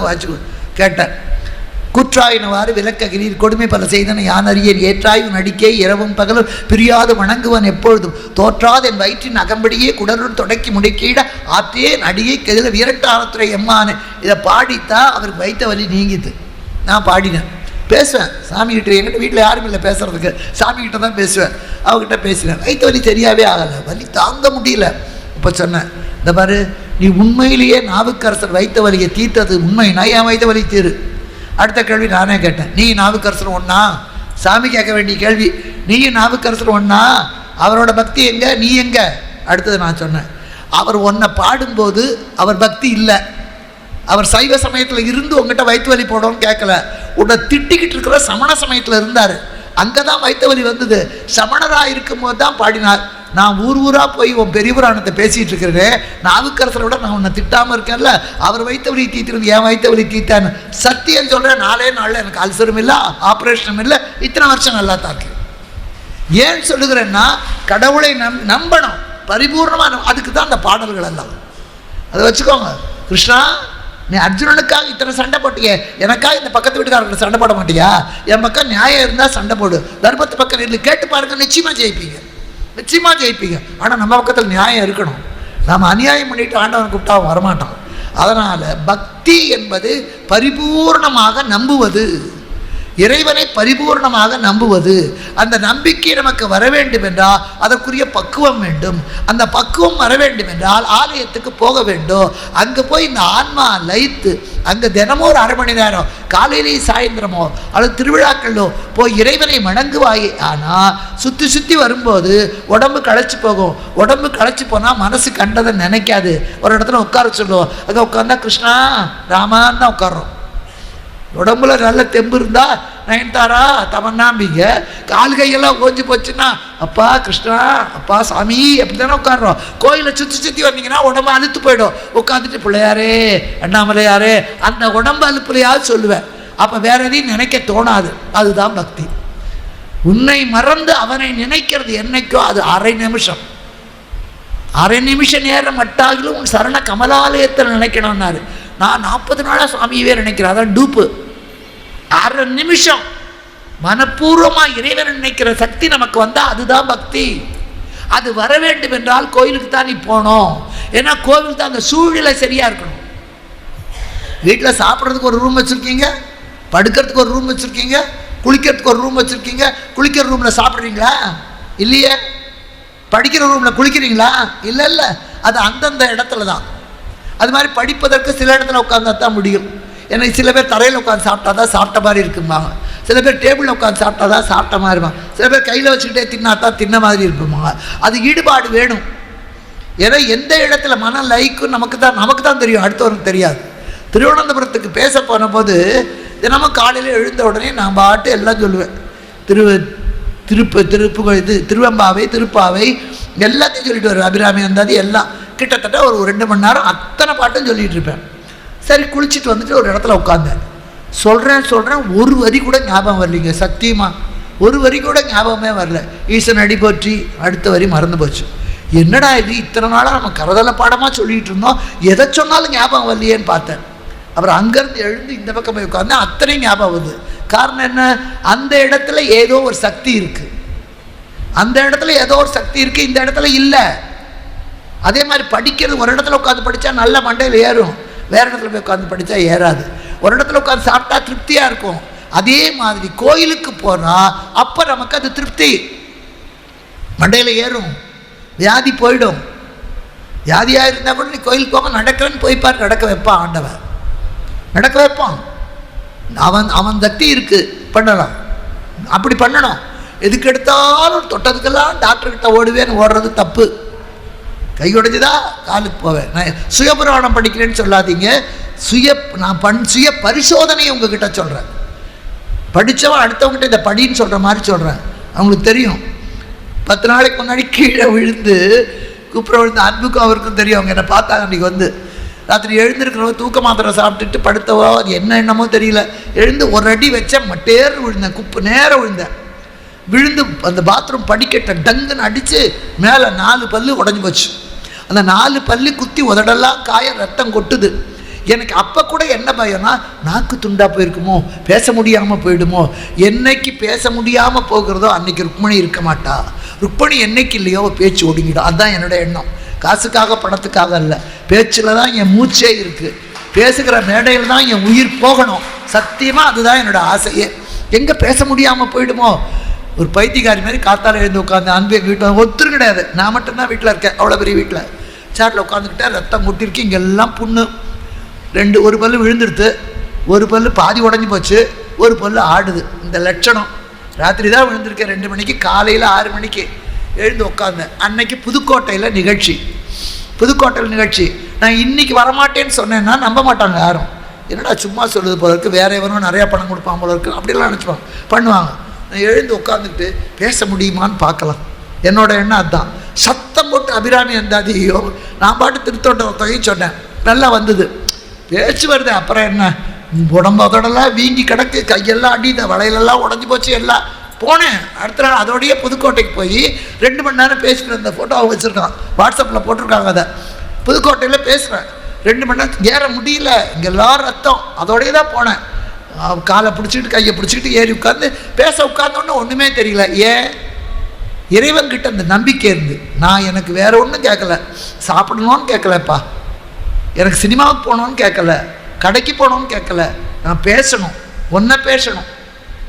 வச்சு கேட்டேன். குற்றாயினவாறு விளக்ககிரீர் கொடுமை பல செய்தன யான் அறியேன் ஏற்றாயும் நடிக்கை இரவும் பகலும் பிரியாது வணங்குவன் எப்பொழுதும். தோற்றாது என் வயிற்றின் அகம்படியே குடருள் தொடக்கி முடக்கிட ஆத்தே நடிகை கெதிர வீரட்டாரத்துறை எம்மானு. இதை பாடித்தான் அவருக்கு வைத்த வலி நீங்கிது. நான் பாடினேன். பேசுவேன். சாமிகிட்ட என்கிட்ட வீட்டில் யாரும் இல்லை பேசுறதுக்கு. சாமிகிட்ட தான் பேசுவேன். அவகிட்ட பேசினேன். வைத்த வலி தெரியாவே ஆகலை. வலி தாங்க முடியல. இப்போ சொன்னேன். இந்த பாரு நீ உண்மையிலேயே நாவுக்கரசர் வைத்த வலியை தீர்த்தது உண்மைனா என் வைத்த வலி தீரு? அடுத்த கேள்வி நானே கேட்டேன். நீ நாவுக்கரசர் ஒன்றா சாமி கேட்க வேண்டிய கேள்வி. நீயும் நாவுக்கரசர் ஒன்றா அவரோட பக்தி எங்க? நீ எங்க? அடுத்தது நான் சொன்னேன். அவர் உன்னை பாடும்போது அவர் பக்தி இல்லை. அவர் சைவ சமயத்தில் இருந்து உங்ககிட்ட வயிற்று வலி போடணும்னு கேட்கல. உன்னை திட்டிக்கிட்டு இருக்கிற சமண சமயத்தில் இருந்தார். அங்கே தான் வைத்த வலி வந்தது. சமணராக இருக்கும்போது தான் பாடினார். நான் ஊர் ஊராக போய் உன் பெரியபுராணத்தை பேசிகிட்டு இருக்கிறேன் நாவுக்கரசரை விட நான் உன்னை திட்டாமல் இருக்கேன்ல அவர் வைத்த வழி தீத்துறது என் வைத்த வழி தீத்தான்னு சத்தியம் சொல்கிறேன் நாளே நாளில் எனக்கு அல்சரும் இல்லை ஆப்ரேஷனும் இல்லை இத்தனை வருஷம் நல்லா தாக்கு ஏன் சொல்லுகிறேன்னா கடவுளை நம் நம்பணும் பரிபூர்ணமாக அதுக்கு தான் அந்த பாடல்கள் எல்லாம். அதை வச்சுக்கோங்க கிருஷ்ணா நீ அர்ஜுனனுக்காக இத்தனை சண்டை போட்டியே எனக்காக இந்த பக்கத்து வீட்டுக்காரங்க சண்டை போட மாட்டியா? என் பக்கம் நியாயம் இருந்தால் சண்டை போடு தர்மத்து பக்கம் நில்லு கேட்டு பாருங்க நிச்சயமாக ஜெயிப்பீங்க. நிச்சயமாக ஜெயிப்பீங்க. ஆனால் நம்ம பக்கத்தில் நியாயம் இருக்கணும். நாம் அநியாயம் பண்ணிட்டு ஆண்டவன் கூப்பிட்டா வரமாட்டோம் அதனால் பக்தி என்பது பரிபூர்ணமாக நம்புவது. இறைவனை பரிபூர்ணமாக நம்புவது அந்த நம்பிக்கை நமக்கு வர வேண்டும் என்றால் அதற்குரிய பக்குவம் வேண்டும். அந்த பக்குவம் வர வேண்டும் என்றால் ஆலயத்துக்கு போக வேண்டும். அங்கே போய் இந்த ஆன்மா லைத்து அங்கே தினமும் ஒரு அரை மணி நேரம் காலையிலேயே சாயந்தரமோ அல்லது திருவிழாக்களோ போய் இறைவனை வணங்குவாயே. ஆனால் சுற்றி சுற்றி வரும்போது உடம்பு களைச்சி போகும். உடம்பு களைச்சி போனால் மனசு கண்டதை நினைக்காது. ஒரு இடத்துல உட்கார சொல்லுவோம். அங்கே உட்காந்தா கிருஷ்ணா ராமான்னு தான் உட்காரோம் உடம்புல நல்ல தெம்பு இருந்தா நயன்தாரா தமன்னாம்பிங்க கால் கையெல்லாம் ஓஞ்சி போச்சுன்னா அப்பா கிருஷ்ணா அப்பா சாமி அப்படி தானே உட்காடுறோம் கோயிலை சுற்றி சுற்றி வந்தீங்கன்னா உடம்பு அழுத்து போயிடும். உட்காந்துட்டு பிள்ளையாரே அண்ணாமலையாரே அந்த உடம்பு அழுப்புலையாவது சொல்லுவேன். அப்போ வேற எதையும் நினைக்க தோணாது. அதுதான் பக்தி. உன்னை மறந்து அவனை நினைக்கிறது என்னைக்கோ அது அரை நிமிஷம். அரை நிமிஷ நேரம் மட்டாகிலும் உன் சரண கமலாலயத்தில் நினைக்கணும்னாரு. நான் நாற்பது நாளாக சுவாமியவே நினைக்கிறேன். அதான் டூப்பு. அரை நிமிஷம் மனப்பூர்வமாக இறைவன் நினைக்கிற சக்தி நமக்கு வந்தால் அதுதான் பக்தி. அது வர வேண்டும் என்றால் கோயிலுக்கு தான் நீ போகணும் ஏன்னா கோவில் தான் அந்த சூழ்நிலை சரியாக இருக்கணும். வீட்டில் சாப்பிட்றதுக்கு ஒரு ரூம் வச்சுருக்கீங்க? படுக்கிறதுக்கு ஒரு ரூம் வச்சுருக்கீங்க? குளிக்கிறதுக்கு ஒரு ரூம் வச்சுருக்கீங்க? குளிக்கிற ரூமில் சாப்பிட்றீங்களா? இல்லையே. படிக்கிற ரூமில் குளிக்கிறீங்களா? இல்லை இல்லை. அது அந்தந்த இடத்துல தான் அது மாதிரி படிப்பதற்கு சில இடத்துல உட்காந்தா தான் முடியும். ஏன்னா சில பேர் தரையில் உட்காந்து சாப்பிட்டா தான் சாப்பிட்ட மாதிரி இருக்கும்பாங்க. சில பேர் டேபிளில் உட்காந்து சாப்பிட்டா தான் சாப்பிட்ட மாதிரி இருப்பாங்க. சில பேர் கையில் வச்சுக்கிட்டே தின்னா தான் தின்ன மாதிரி இருப்பாங்க. அது ஈடுபாடு வேணும். ஏன்னா எந்த இடத்துல மன லைக்கும் நமக்கு தான் நமக்கு தான் தெரியும். அடுத்தவருக்கு தெரியாது. திருவனந்தபுரத்துக்கு பேச போனபோது தினமும் காலையில் எழுந்த உடனே நான் பாட்டு எல்லாம் சொல்லுவேன். திரு திருப்பு திருப்பு இது திருவெம்பாவை திருப்பாவை எல்லாத்தையும் சொல்லிட்டு வருவேன். அபிராமி அந்தாதி எல்லாம். கிட்டத்தட்ட ஒரு ரெண்டு மணி நேரம் அத்தனை பாட்டும் சொல்லிகிட்டு இருப்பேன். சரி குளிச்சுட்டு வந்துட்டு ஒரு இடத்துல உட்காந்தேன் சொல்கிறேன் சொல்கிறேன் ஒரு வரி கூட ஞாபகம் வரலைங்க சத்தியமாக ஒரு வரி கூட ஞாபகமே வரல. ஈசன் அடி போற்றி அடுத்த வரி மறந்து போச்சு. என்னடா இது இத்தனை நாளாக நம்ம கரதல பாடமாக சொல்லிகிட்டு இருந்தோம் எதை சொன்னாலும் ஞாபகம் வரலையேன்னு பார்த்தேன். அப்புறம் அங்கேருந்து எழுந்து இந்த பக்கம் போய் உட்காந்து அத்தனை ஞாபகம் வருது. காரணம் என்ன? அந்த இடத்துல ஏதோ ஒரு சக்தி இருக்குது அந்த இடத்துல ஏதோ ஒரு சக்தி இருக்குது இந்த இடத்துல இல்லை. அதே மாதிரி படிக்கிறது ஒரு இடத்துல உட்காந்து படித்தா நல்ல மண்டையில் ஏறும். வேறு இடத்துல போய் உட்காந்து படித்தா ஏறாது. ஒரு இடத்துல உட்காந்து சாப்பிட்டா திருப்தியாக இருக்கும். அதே மாதிரி கோயிலுக்கு போனால் அப்போ நமக்கு அது திருப்தி. மண்டையில் ஏறும். வியாதி போயிடும். வியாதியாக இருந்தால் கூட நீ கோயிலுக்கு போக நடக்கிறேன்னு போய் பாரு நடக்க வைப்பான் ஆண்டவன். நடக்க வைப்பான். அவன் அவன் சக்தி இருக்குது பண்ணலாம். அப்படி பண்ணணும். எதுக்கு எடுத்தாலும் தொட்டதுக்கெல்லாம் டாக்டர்கிட்ட ஓடுவேன்னு ஓடுறது தப்பு. கை உடைஞ்சுதா காலுக்கு போவேன் நான் சுயபுராணம் படிக்கிறேன்னு சொல்லாதீங்க. சுய நான் பண் சுய பரிசோதனையை உங்ககிட்ட சொல்கிறேன் படித்தவன் அடுத்தவங்ககிட்ட இதை படின்னு சொல்கிற மாதிரி சொல்கிறேன் அவங்களுக்கு தெரியும். பத்து நாளைக்கு முன்னாடி கீழே விழுந்து கூப்பிட விழுந்து அன்புக்கும் அவருக்கும் தெரியும். அவங்க என்னை பார்த்தாங்க அன்றைக்கி வந்து. ராத்திரி எழுந்திருக்கிறவங்க தூக்க மாத்திரை சாப்பிட்டுட்டு படுத்தவோ அது என்ன என்னமோ தெரியல. எழுந்து ஒரு அடி வச்சேன் மட்டேர் விழுந்தேன். குப்பு நேரம் விழுந்தேன். விழுந்து அந்த பாத்ரூம் படிக்கட்டை டங்குன்னு அடித்து மேலே நாலு பல்லு உடஞ்சி போச்சு. அந்த நாலு பல்லு குத்தி உதடெல்லாம் காய ரத்தம் கொட்டுது. எனக்கு அப்போ கூட என்ன பயம்னா நாக்கு துண்டா போயிருக்குமோ பேச முடியாமல் போயிடுமோ என்னைக்கு பேச முடியாமல் போகிறதோ அன்னைக்கு ருக்மணி இருக்க மாட்டா. ருக்மணி என்னைக்கு இல்லையோ பேச்சு ஒடுங்கிடும். அதுதான் என்னோட எண்ணம். காசுக்காக பணத்துக்காக இல்லை பேச்சில் தான் என் மூச்சே இருக்குது பேசுகிற மேடையில் தான் என் உயிர் போகணும். சத்தியமாக அதுதான் என்னோட ஆசையே. எங்கே பேச முடியாமல் போயிடுமோ? ஒரு பைத்தியக்காரி மாதிரி காத்தால எழுந்து உட்காந்து அன்பே வீட்டில் ஒத்துரும் கிடையாது. நான் மட்டும்தான் வீட்டில் இருக்கேன் அவ்வளோ பெரிய வீட்டில். சேரில் உட்காந்துக்கிட்டேன் ரத்தம் கொட்டிருக்கு இங்கெல்லாம் புண்ணு. ரெண்டு ஒரு பல்லு விழுந்துடுது ஒரு பல்லு பாதி உடஞ்சி போச்சு ஒரு பல்லு ஆடுது. இந்த லட்சணம். ராத்திரி தான் விழுந்திருக்கேன் ரெண்டு மணிக்கு காலையில் ஆறு மணிக்கு எழுந்து உட்காந்தேன் அன்னைக்கு புதுக்கோட்டையில் நிகழ்ச்சி. புதுக்கோட்டையில் நிகழ்ச்சி. நான் இன்னைக்கு வரமாட்டேன்னு சொன்னேன்னா நம்ப மாட்டாங்க யாரும். என்னடா சும்மா சொல்லுது போல இருக்குது வேற எவனும் நிறையா பணம் கொடுப்பான் போல இருக்கு அப்படிலாம் நினச்சிப்பாங்க. பண்ணுவாங்க. நான் எழுந்து உட்காந்துக்கிட்டு பேச முடியுமான்னு பார்க்கலாம். என்னோட எண்ணம் அதுதான் சத்தம் போட்டு அபிராமி அந்தாதியோ நான் பாட்டு திருத்தோட்ட தொகை சொன்னேன். நல்லா வந்தது. பேச்சு வருது. அப்புறம் என்ன? உடம்பு அதோடலாம் வீங்கி கிடக்கு. கையெல்லாம் அடி இந்த வளையலெல்லாம் உடஞ்சி போச்சு எல்லாம். போனேன். அடுத்த நாள் அதோடையே புதுக்கோட்டைக்கு போய் ரெண்டு மணி நேரம் பேசிட்டு இருந்த அவங்க வச்சுருக்கான் வாட்ஸ்அப்பில் போட்டிருக்காங்க அதை. புதுக்கோட்டையில் பேசுகிறேன் ரெண்டு மணி நேரம் ஏற முடியல. இங்கே எல்லாரும் ரத்தம். அதோடய தான் போனேன். காலை பிடிச்சிக்கிட்டு கையை பிடிச்சிக்கிட்டு ஏறி உட்காந்து பேச உட்காந்தோன்னே ஒன்றுமே தெரியல. ஏன்? இறைவன்கிட்ட அந்த நம்பிக்கை இருந்து. நான் எனக்கு வேற ஒன்றும் கேட்கல. சாப்பிடணும்னு கேட்கலப்பா. எனக்கு சினிமாவுக்கு போகணும்னு கேட்கல. கடைக்கு போகணும்னு கேட்கல. நான் பேசணும். ஒன்றை பேசணும்.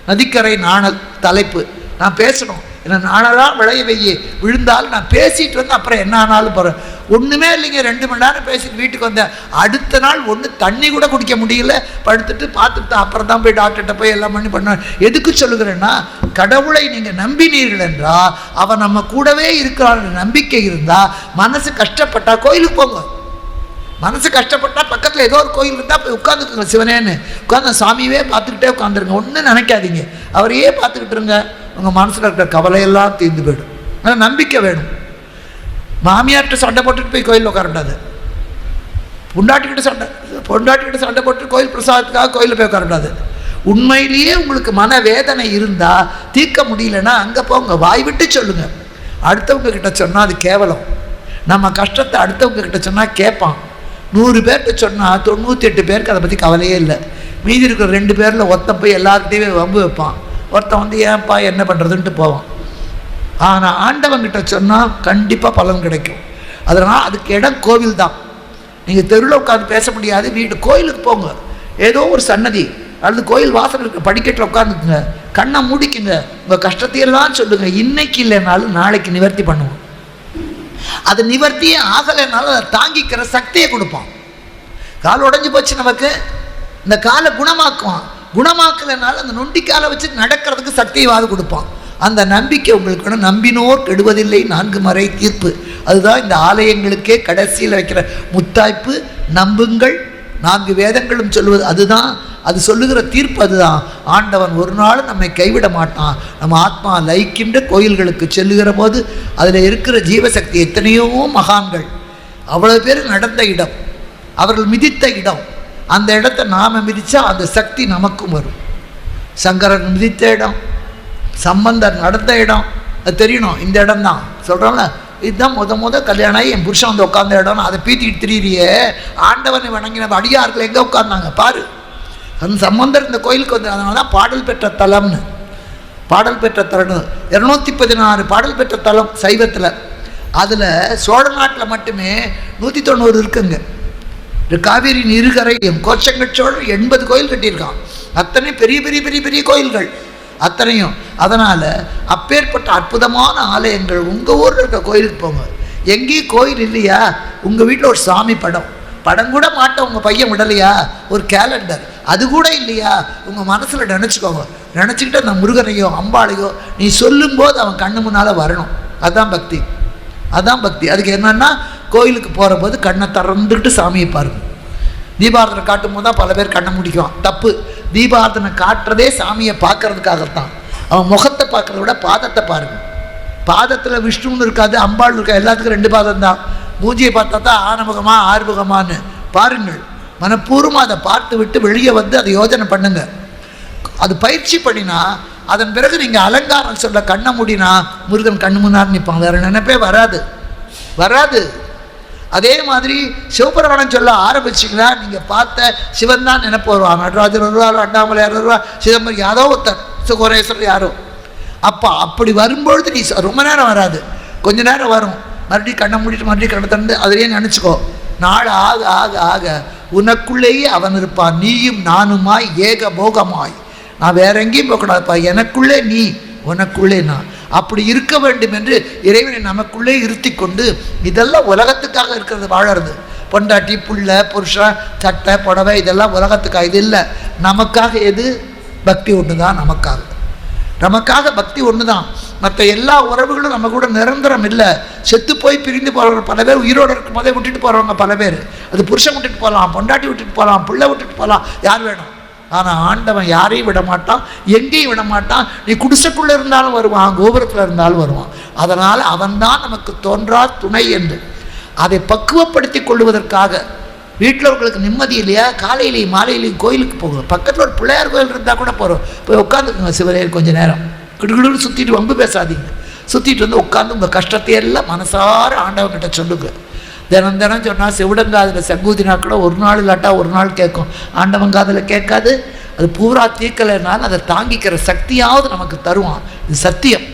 நதிக்கரை நாணல் தலைப்பு. நான் பேசணும். என்ன நானெல்லாம் விளைய வையே. விழுந்தாலும் நான் பேசிட்டு வந்து அப்புறம் என்ன ஆனாலும் போகிறேன் ஒன்றுமே இல்லைங்க ரெண்டு மணி நேரம் பேசிட்டு வீட்டுக்கு வந்தேன். அடுத்த நாள் ஒன்று தண்ணி கூட குடிக்க முடியல. படுத்துட்டு பார்த்துட்டு அப்புறம் தான் போய் டாக்டர்கிட்ட போய் எல்லாம் பண்ணி பண்ண எதுக்கு சொல்லுகிறேன்னா கடவுளை நீங்கள் நம்பினீர்கள் என்றால் அவன் நம்ம கூடவே இருக்கிறான் நம்பிக்கை இருந்தால் மனசு கஷ்டப்பட்டால் கோயிலுக்கு போங்க. மனசு கஷ்டப்பட்டால் பக்கத்தில் ஏதோ ஒரு கோயில் இருந்தால் போய் உட்காந்துக்குங்க சிவனேன்னு. உட்காந்து சாமியே பார்த்துக்கிட்டே உட்காந்துருங்க ஒன்றும் நினைக்காதீங்க. அவரையே பார்த்துக்கிட்டு இருங்க. உங்கள் மனசில் இருக்கிற கவலையெல்லாம் தீர்ந்து போயிடும். ஆனால் நம்பிக்கை வேணும். மாமியார்கிட்ட சண்டை போட்டுட்டு போய் கோயிலில் உட்காரக்கூடாது. பொண்டாட்டிக்கிட்ட சண்டை பொண்டாட்டிக்கிட்ட சண்டை போட்டு கோயில் பிரசாதத்துக்காக கோயிலில் போய் உட்காரக்கூடாது. உண்மையிலேயே உங்களுக்கு மன வேதனை இருந்தால் தீர்க்க முடியலன்னா அங்கே போங்க வாய் விட்டு சொல்லுங்கள் அடுத்தவங்க கிட்ட சொன்னால் அது கேவலம். நம்ம கஷ்டத்தை அடுத்தவங்க கிட்ட சொன்னால் கேட்பான் நூறு பேர்கிட்ட சொன்னால் தொண்ணூற்றி எட்டு பேருக்கு அதை பற்றி கவலையே இல்லை. மீதி இருக்கிற ரெண்டு பேரில் ஒத்த போய் எல்லாருக்கிட்டையுமே வம்பு வைப்பான். ஒருத்தன் வந்து ஏன்பா என்ன பண்ணுறதுன்ட்டு போவான். ஆனால் ஆண்டவங்கிட்ட சொன்னால் கண்டிப்பாக பலன் கிடைக்கும். அதனால் அதுக்கு இடம் கோவில் தான் நீங்கள் தெருவில் உட்காந்து பேச முடியாது. வீடு கோயிலுக்கு போங்க. ஏதோ ஒரு சன்னதி. அல்லது கோயில் வாசல் இருக்க. படிக்கட்டில் உட்காந்துக்குங்க கண்ணை மூடிக்குங்க. உங்கள் கஷ்டத்தையெல்லாம் சொல்லுங்கள் இன்னைக்கு இல்லைனாலும் நாளைக்கு நிவர்த்தி பண்ணுவோம். அது நிவர்த்தியே ஆகலைனாலும் அதை தாங்கிக்கிற சக்தியை கொடுப்பான். கால் உடஞ்சி போச்சு நமக்கு. இந்த காலை குணமாக்குவான். குணமாக்கலைனாலும் அந்த நொண்டிக்காலை வச்சு நடக்கிறதுக்கு சக்தியவாது கொடுப்பான். அந்த நம்பிக்கை உங்களுக்கு வேணும். நம்பினோர் கெடுவதில்லை. நான்கு மறை தீர்ப்பு. அதுதான் இந்த ஆலயங்களுக்கே கடைசியில் வைக்கிற முத்தாய்ப்பு நம்புங்கள். நான்கு வேதங்களும் சொல்லுவது அதுதான். அது சொல்லுகிற தீர்ப்பு அதுதான். ஆண்டவன் ஒரு நாள் நம்மை கைவிட மாட்டான். நம்ம ஆத்மா லயிக்கின்ற கோயில்களுக்கு செல்லுகிற போது அதில் இருக்கிற ஜீவசக்தி எத்தனையோ மகான்கள். அவ்வளோ பேர் நடந்த இடம். அவர்கள் மிதித்த இடம். அந்த இடத்த நாம் மிதித்தா அந்த சக்தி நமக்கும் வரும். சங்கரன் மிதித்த இடம் சம்பந்தர் நடந்த இடம் அது தெரியணும் இந்த இடம் தான் சொல்கிறோம்ல இதுதான் முத முத கல்யாணம் ஆகி என் புருஷன் வந்து உட்காந்த இடம்னு அதை பீத்திட்டு திரியிறியே. ஆண்டவனை வணங்கின அடியார்கள் எங்கே உட்கார்ந்தாங்க? பாரு. அந்த சம்பந்தர் இந்த கோயிலுக்கு வந்து அதனால தான் பாடல் பெற்ற தலம்னு. பாடல் பெற்ற தலம் இரநூத்தி பதினாறு பாடல் பெற்ற தலம் சைவத்தில். அதில் சோழ நாட்டில் மட்டுமே நூற்றி தொண்ணூறு இருக்குங்க. காவேரியின் இருகரையும் கோச்சங்கட் எண்பது கோயில் கட்டியிருக்கான். அத்தனை பெரிய பெரிய பெரிய பெரிய கோயில்கள். அத்தனையும். அதனால் அப்பேற்பட்ட அற்புதமான ஆலயங்கள் உங்கள் ஊரில் இருக்க கோயிலுக்கு போங்க. எங்கேயும் கோயில் இல்லையா? உங்கள் வீட்டில் ஒரு சாமி படம். படம் கூட மாட்ட உங்கள் பையன் விடலையா? ஒரு கேலண்டர் அது கூட இல்லையா? உங்கள் மனசில் நினச்சிக்கோங்க. நினச்சிக்கிட்டு அந்த முருகனையோ அம்பாளையோ நீ சொல்லும்போது அவன் கண்ணு முன்னால் வரணும். அதுதான் பக்தி. அதான் பக்தி. அதுக்கு என்னென்னா கோயிலுக்கு போகிற போது கண்ணை திறந்துக்கிட்டு சாமியை பாருங்க. தீபாரதனை காட்டும் போது தான் பல பேர் கண்ணை முடிக்குவான். தப்பு. தீபாரதனை காட்டுறதே சாமியை பார்க்கறதுக்காகத்தான். அவன் முகத்தை பார்க்கறத விட பாதத்தை பாருங்க. பாதத்தில் விஷ்ணுன்னு இருக்காது அம்பாள் இருக்கா எல்லாத்துக்கும் ரெண்டு பாதம் தான். மூஞ்சியை பார்த்தா தான் ஆனமுகமா ஆறுமுகமான்னு. பாருங்கள். மனப்பூர்வமாக அதை பார்த்து விட்டு வெளியே வந்து அதை யோஜனை பண்ணுங்க. அது பயிற்சி பண்ணினா அதன் பிறகு நீங்கள் அலங்காரம் சொல்ல கண்ணை முடினா முருகன் கண்ணு முன்னார் நிற்பான் வேற நினைப்பே வராது. வராது. அதே மாதிரி சிவபுராணம் சொல்ல ஆரம்பிச்சிங்கன்னா நீங்கள் பார்த்த சிவன் தான் நினைப்பு வருவான் நடராஜர் வருவார் அண்ணாமலையார் வருவார் சிதம்பரம் யாரோ ஒருத்தர் சுகோரேஸ்வரர் யாரோ. அப்போ அப்படி வரும்பொழுது நீ ரொம்ப நேரம் வராது. கொஞ்ச நேரம் வரும். மறுபடியும் கண்ணை மூடிட்டு மறுபடியும் கண்ணை திறந்து அதிலேயே நினச்சிக்கோ. நாள் ஆக ஆக ஆக உனக்குள்ளேயே அவன் இருப்பான். நீயும் நானுமாய் ஏக போகமாய் நான் வேற எங்கேயும் போகக்கூடாதுப்பா. எனக்குள்ளே நீ உனக்குள்ளே நான். அப்படி இருக்க வேண்டும் என்று இறைவனை நமக்குள்ளே இருத்தி கொண்டு இதெல்லாம் உலகத்துக்காக இருக்கிறது வாழறது. பொண்டாட்டி புள்ள புருஷன் சட்டை புடவை இதெல்லாம் உலகத்துக்காக இது இல்லை. நமக்காக எது? பக்தி ஒன்று தான் நமக்காக. நமக்காக பக்தி ஒன்று தான் மற்ற எல்லா உறவுகளும் நம்ம கூட நிரந்தரம் இல்லை. செத்து போய் பிரிந்து போகிறவங்க பல பேர் உயிரோடு இருக்கும் போதே விட்டுட்டு போகிறவங்க பல பேர். அது புருஷன் விட்டுட்டு போகலாம் பொண்டாட்டி விட்டுட்டு போகலாம் பிள்ளை விட்டுட்டு போகலாம் யார் வேணும்? ஆனால் ஆண்டவன் யாரையும் விட மாட்டான் எங்கேயும் விட மாட்டான் நீ குடிசைக்குள்ளே இருந்தாலும் வருவான் கோபுரத்தில் இருந்தாலும் வருவான். அதனால் அவன்தான் நமக்கு தோன்றா துணை என்று. அதை பக்குவப்படுத்தி கொள்வதற்காக வீட்டில் உங்களுக்கு நிம்மதி இல்லையா? காலையிலையும் மாலையிலையும் கோயிலுக்கு போகும் பக்கத்தில் ஒரு பிள்ளையார் கோயில் இருந்தால் கூட போகிறோம் போய் உட்காந்துக்குங்க சிவரையில் கொஞ்சம் நேரம். கிடுகிடுன்னு சுற்றிட்டு வம்பு பேசாதீங்க. சுற்றிட்டு வந்து உட்காந்து உங்கள் கஷ்டத்தை எல்லாம் மனசார ஆண்டவன்கிட்ட சொல்லுங்கள் தினம் தினம் சொன்னால் சிவடங்காதில் செங்கூதினா கூட ஒரு நாள் இல்லாட்டா ஒரு நாள் கேட்கும். ஆண்டவன் காதில் கேட்காது. அது பூரா தீர்க்கலைனாலும் அதை தாங்கிக்கிற சக்தியாவது நமக்கு தருவான். இது சத்தியம்.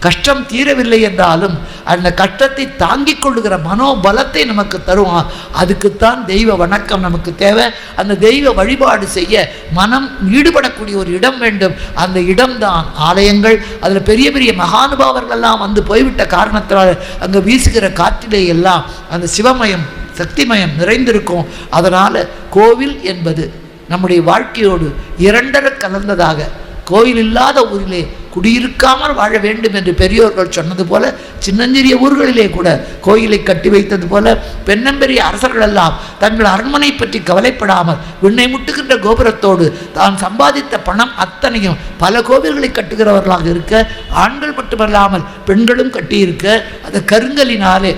கஷ்டம் தீரவில்லை என்றாலும் அந்த கஷ்டத்தை தாங்கிக் கொள்ளுகிற மனோபலத்தை நமக்கு தருவான். அதுக்குத்தான் தெய்வ வணக்கம் நமக்கு தேவை. அந்த தெய்வ வழிபாடு செய்ய மனம் ஈடுபடக்கூடிய ஒரு இடம் வேண்டும். அந்த இடம்தான் ஆலயங்கள். அதில் பெரிய பெரிய மகானுபாவர்கள் எல்லாம் வந்து போய்விட்ட காரணத்தினால் அங்கே வீசுகிற காற்றிலே எல்லாம் அந்த சிவமயம் சக்திமயம் நிறைந்திருக்கும். அதனால் கோவில் என்பது நம்முடைய வாழ்க்கையோடு இரண்டர கலந்ததாக. கோயில் இல்லாத ஊரிலே குடியிருக்காமல் வாழ வேண்டும் என்று பெரியோர்கள் சொன்னது போல சின்னஞ்சிறிய ஊர்களிலே கூட கோயிலை கட்டி வைத்தது போல பெண்ணம்பெரிய அரசர்கள் எல்லாம் தங்கள் அரண்மனை பற்றி கவலைப்படாமல் விண்ணை முட்டுகின்ற கோபுரத்தோடு தான் சம்பாதித்த பணம் அத்தனையும் பல கோவில்களை கட்டுகிறவர்களாக இருக்க ஆண்கள் மட்டுமல்லாமல் பெண்களும் கட்டியிருக்க அந்த கருங்கலினாலே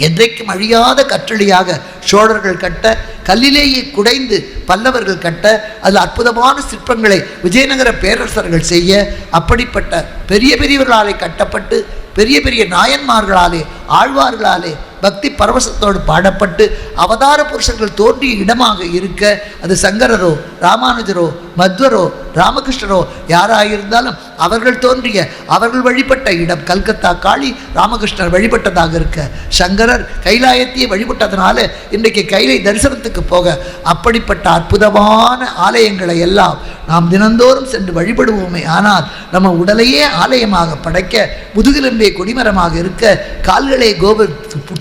என்றைக்கும் அழியாத கற்றளியாக சோழர்கள் கட்ட கல்லிலேயே குடைந்து பல்லவர்கள் கட்ட அதில் அற்புதமான சிற்பங்களை விஜயநகர பேரரசர்கள் செய்ய அப்படிப்பட்ட பெரிய பெரியவர்களாலே கட்டப்பட்டு பெரிய பெரிய நாயன்மார்களாலே ஆழ்வார்களாலே பக்தி பரவசத்தோடு பாடப்பட்டு அவதார புருஷர்கள் தோன்றிய இடமாக இருக்க அது சங்கரரோ ராமானுஜரோ மத்வரோ ராமகிருஷ்ணரோ யாராயிருந்தாலும் அவர்கள் தோன்றிய அவர்கள் வழிபட்ட இடம் கல்கத்தா காளி ராமகிருஷ்ணர் வழிபட்டதாக இருக்க. சங்கரர் கைலாயத்தையே வழிபட்டதுனால இன்றைக்கு கைலை தரிசனத்துக்கு போக அப்படிப்பட்ட அற்புதமான ஆலயங்களை எல்லாம் நாம் தினந்தோறும் சென்று வழிபடுவோமே. ஆனால் நம்ம உடலையே ஆலயமாக படைக்க முதுகிலம்பே கொடிமரமாக இருக்க கால்களே கோபுர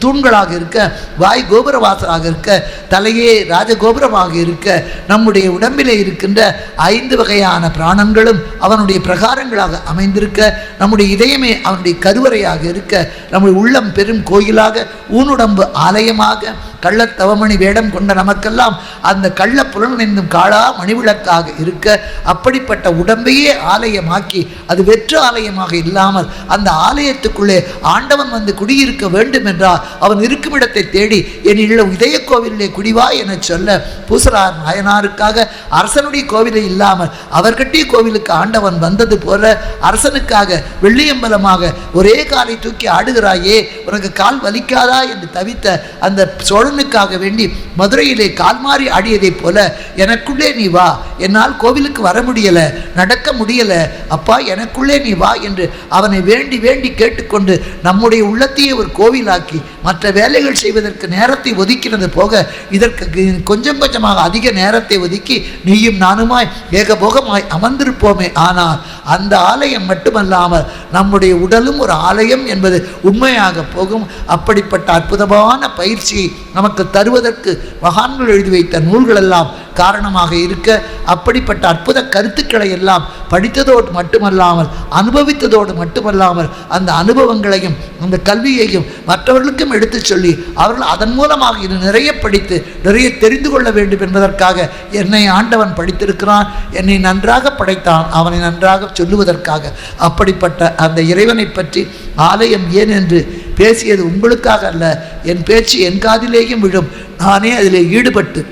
தூண்களாக இருக்க வாய் கோபுரவாசலாக இருக்க தலையே ராஜகோபுரமாக இருக்க நம்முடைய உடம்பிலே இருக்கின்ற ஐந்து வகையான பிராணங்களும் அவனுடைய பிரகாரங்களாக அமைந்திருக்க நம்முடைய இதயமே அவனுடைய கருவறையாக இருக்க நம்முடைய உள்ளம் பெரும் கோயிலாக ஊனுடம்பு ஆலயமாக கள்ளத்தவமணி வேடம் கொண்ட நமக்கெல்லாம் அந்த கள்ள என்னும் காளா மணிவிளக்காக இருக்க அப்படிப்பட்ட உடம்பையே ஆலயமாக்கி அது வெற்று ஆலயமாக இல்லாமல் அந்த ஆலயத்துக்குள்ளே ஆண்டவன் வந்து குடியிருக்க வேண்டும் என்றால் அவன் இருக்கும் இடத்தை தேடி என் இல்ல இதய கோவிலே குடிவா என சொல்ல பூசலார் நாயனாருக்காக அரசனுடைய கோவிலை இல்லாமல் அவர் கோவிலுக்கு ஆண்டவன் வந்தது போல அரசனுக்காக வெள்ளியம்பலமாக ஒரே காலை தூக்கி ஆடுகிறாயே உனக்கு கால் வலிக்காதா? என்று தவித்த அந்த சோழ சோழனுக்காக வேண்டி மதுரையிலே கால் மாறி ஆடியதைப் போல எனக்குள்ளே நீ வா. என்னால் கோவிலுக்கு வர முடியல நடக்க முடியல. அப்பா எனக்குள்ளே நீ வா என்று அவனை வேண்டி வேண்டி கேட்டுக்கொண்டு நம்முடைய உள்ளத்தையே ஒரு கோவிலாக்கி மற்ற வேலைகள் செய்வதற்கு நேரத்தை ஒதுக்கினது போக இதற்கு கொஞ்சம் கொஞ்சமாக அதிக நேரத்தை ஒதுக்கி நீயும் நானுமாய் ஏகபோகமாய் அமர்ந்திருப்போமே. ஆனால் அந்த ஆலயம் மட்டுமல்லாமல் நம்முடைய உடலும் ஒரு ஆலயம் என்பது உண்மையாக போகும். அப்படிப்பட்ட அற்புதமான பயிற்சியை நமக்கு தருவதற்கு மகான்கள் எழுதி வைத்த நூல்கள் எல்லாம் காரணமாக இருக்க அப்படிப்பட்ட அற்புத கருத்துக்களை எல்லாம் படித்ததோடு மட்டுமல்லாமல் அனுபவித்ததோடு மட்டுமல்லாமல் அந்த அனுபவங்களையும் அந்த கல்வியையும் மற்றவர்களுக்கும் எடுத்துச் சொல்லி அவர்கள் அதன் மூலமாக இது நிறைய படித்து நிறைய தெரிந்து கொள்ள வேண்டும் என்பதற்காக என்னை ஆண்டவன் படித்திருக்கிறான். என்னை நன்றாக படைத்தான். அவனை நன்றாக சொல்லுவதற்காக. அப்படிப்பட்ட அந்த இறைவனை பற்றி ஆலயம் ஏன் என்று பேசியது உங்களுக்காக அல்ல. என் பேச்சு என் காதிலேயும் விழும். நானே அதில் ஈடுபட்டு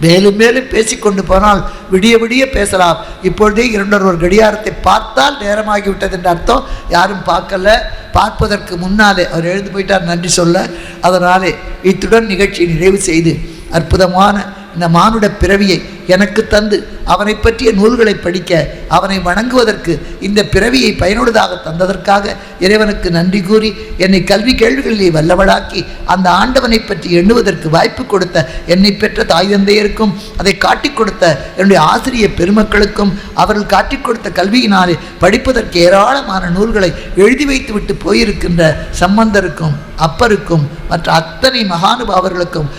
மேலும் மேலும் பேசிக்கொண்டு போனால் விடிய விடிய பேசலாம். இப்பொழுதே இரண்டொரு கடியாரத்தை பார்த்தால் நேரமாகிவிட்டது என்ற அர்த்தம். யாரும் பார்க்கல. பார்ப்பதற்கு முன்னாலே அவர் எழுந்து போயிட்டார். நன்றி சொல்ல. அதனாலே இத்துடன் நிகழ்ச்சியை நிறைவு செய்து அற்புதமான இந்த மானுட பிறவியை எனக்கு தந்து அவனை பற்றிய நூல்களை படிக்க அவனை வணங்குவதற்கு இந்த பிறவியை பயனுள்ளதாக தந்ததற்காக இறைவனுக்கு நன்றி கூறி என்னை கல்வி கேள்விகளிலே வல்லவளாக்கி அந்த ஆண்டவனை பற்றி எண்ணுவதற்கு வாய்ப்பு கொடுத்த என்னை பெற்ற தாய் தந்தையருக்கும் அதை காட்டிக் கொடுத்த என்னுடைய ஆசிரியர் பெருமக்களுக்கும் அவர்கள் காட்டிக் கொடுத்த கல்வியினாலே படிப்பதற்கு ஏராளமான நூல்களை எழுதி வைத்துவிட்டு போயிருக்கின்ற சம்பந்தருக்கும் அப்பருக்கும் மற்ற அத்தனை மகானுபாவர்களுக்கும்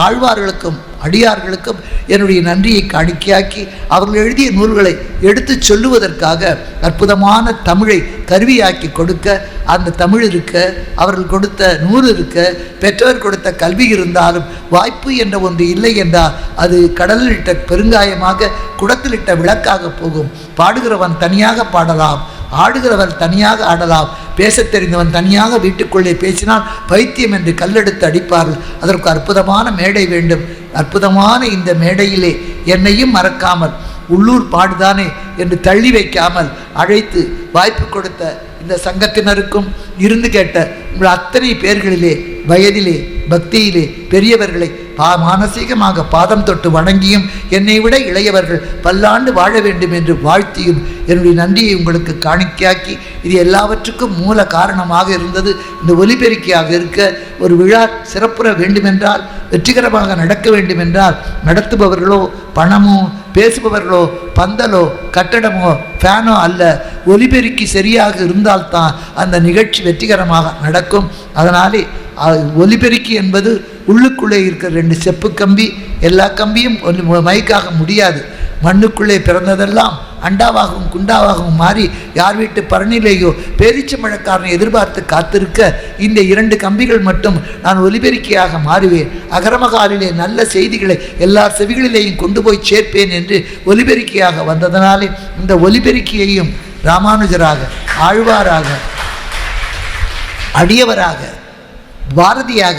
ஆழ்வார்களுக்கும் அடியார்களுக்கும் என்னுடைய நன்றியை காணிக்கையாக்கி அவர்கள் எழுதிய நூல்களை எடுத்துச் சொல்லுவதற்காக அற்புதமான தமிழை கருவியாக்கி கொடுக்க அந்த தமிழ் இருக்க அவர்கள் கொடுத்த நூல் இருக்க பெற்றோர் கொடுத்த கல்வி இருந்தாலும் வாய்ப்பு என்ற ஒன்று இல்லை என்றால் அது கடலில் இட்ட பெருங்காயமாக குடத்திலிட்ட விளக்காக போகும். பாடுகிறவன் தனியாக பாடலாம். ஆடுகிறவன் தனியாக ஆடலாம். பேசத் தெரிந்தவன் தனியாக வீட்டுக்குள்ளே பேசினால் பைத்தியம் என்று கல்லெடுத்து அடிப்பார்கள். அதற்கு அற்புதமான மேடை வேண்டும். அற்புதமான இந்த மேடையிலே என்னையும் மறக்காமல் உள்ளூர் பாடுதானே என்று தள்ளி வைக்காமல் அழைத்து வாய்ப்பு கொடுத்த இந்த சங்கத்தினருக்கும் இருந்து கேட்ட உங்கள் அத்தனை பேர்களிலே வயதிலே பக்தியிலே பெரியவர்களை பா மானசீகமாக பாதம் தொட்டு வணங்கியும் என்னை விட இளையவர்கள் பல்லாண்டு வாழ வேண்டும் என்று வாழ்த்தியும் என்னுடைய நன்றியை உங்களுக்கு காணிக்கையாக்கி இது எல்லாவற்றுக்கும் மூல காரணமாக இருந்தது. இந்த ஒலிபெருக்கியாக இருக்க ஒரு விழா சிறப்புற வேண்டுமென்றால் வெற்றிகரமாக நடக்க வேண்டுமென்றால் நடத்துபவர்களோ பணமோ பேசுபவர்களோ பந்தலோ கட்டடமோ ஃபேனோ அல்ல ஒலிபெருக்கி சரியாக இருந்தால்தான் அந்த நிகழ்ச்சி வெற்றிகரமாக நடக்கும். அதனாலே ஒலிபெருக்கி என்பது உள்ளுக்குள்ளே இருக்கிற ரெண்டு செப்பு கம்பி எல்லா கம்பியும் ஒன்று மைக்காக முடியாது. மண்ணுக்குள்ளே பிறந்ததெல்லாம் அண்டாவாகவும் குண்டாவாகவும் மாறி யார் வீட்டு பரணிலேயோ பேரிச்சம்பழக்காரனை எதிர்பார்த்து காத்திருக்க இந்த இரண்டு கம்பிகள் மட்டும் நான் ஒலிபெருக்கியாக மாறுவேன். அகரமகாலிலே நல்ல செய்திகளை எல்லா செவிகளிலேயும் கொண்டு போய் சேர்ப்பேன் என்று ஒலிபெருக்கியாக வந்ததனாலே இந்த ஒலிபெருக்கியையும் ராமானுஜராக ஆழ்வாராக அடியவராக பாரதியாக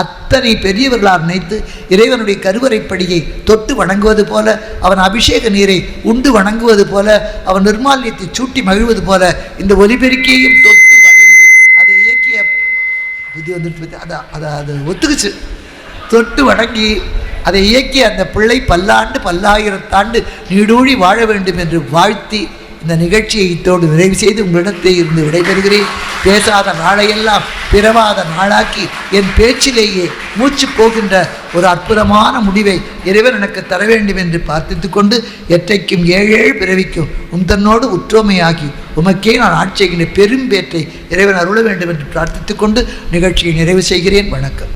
அத்தனை பெரியவர்களால் நினைத்து இறைவனுடைய கருவறைப்படியை தொட்டு வணங்குவது போல அவன் அபிஷேக நீரை உண்டு வணங்குவது போல அவன் நிர்மால்யத்தை சூட்டி மகிழ்வது போல இந்த ஒலிபெருக்கியையும் தொட்டு வணங்கி அதை இயக்கிய புத்தி வந்துட்டு அதை அதை அது ஒத்துக்குச்சு. தொட்டு வணங்கி அதை இயக்கிய அந்த பிள்ளை பல்லாண்டு பல்லாயிரத்தாண்டு நீடூழி வாழ வேண்டும் என்று வாழ்த்தி இந்த நிகழ்ச்சியை இத்தோடு நிறைவு செய்து உங்களிடத்தை இருந்து விடைபெறுகிறேன். பேசாத நாளையெல்லாம் பிறவாத நாளாக்கி என் பேச்சிலேயே மூச்சு போகின்ற ஒரு அற்புதமான முடிவை இறைவன் எனக்கு தர வேண்டும் என்று பிரார்த்தித்து கொண்டு எற்றைக்கும் ஏழேழு பிறவிக்கும் உன் தன்னோடு உற்றோமையாகி உமக்கே நான் ஆட்சிகின்ற பெரும் பேற்றை இறைவன் அருள வேண்டும் என்று பிரார்த்தித்துக் கொண்டு நிகழ்ச்சியை நிறைவு செய்கிறேன். வணக்கம்.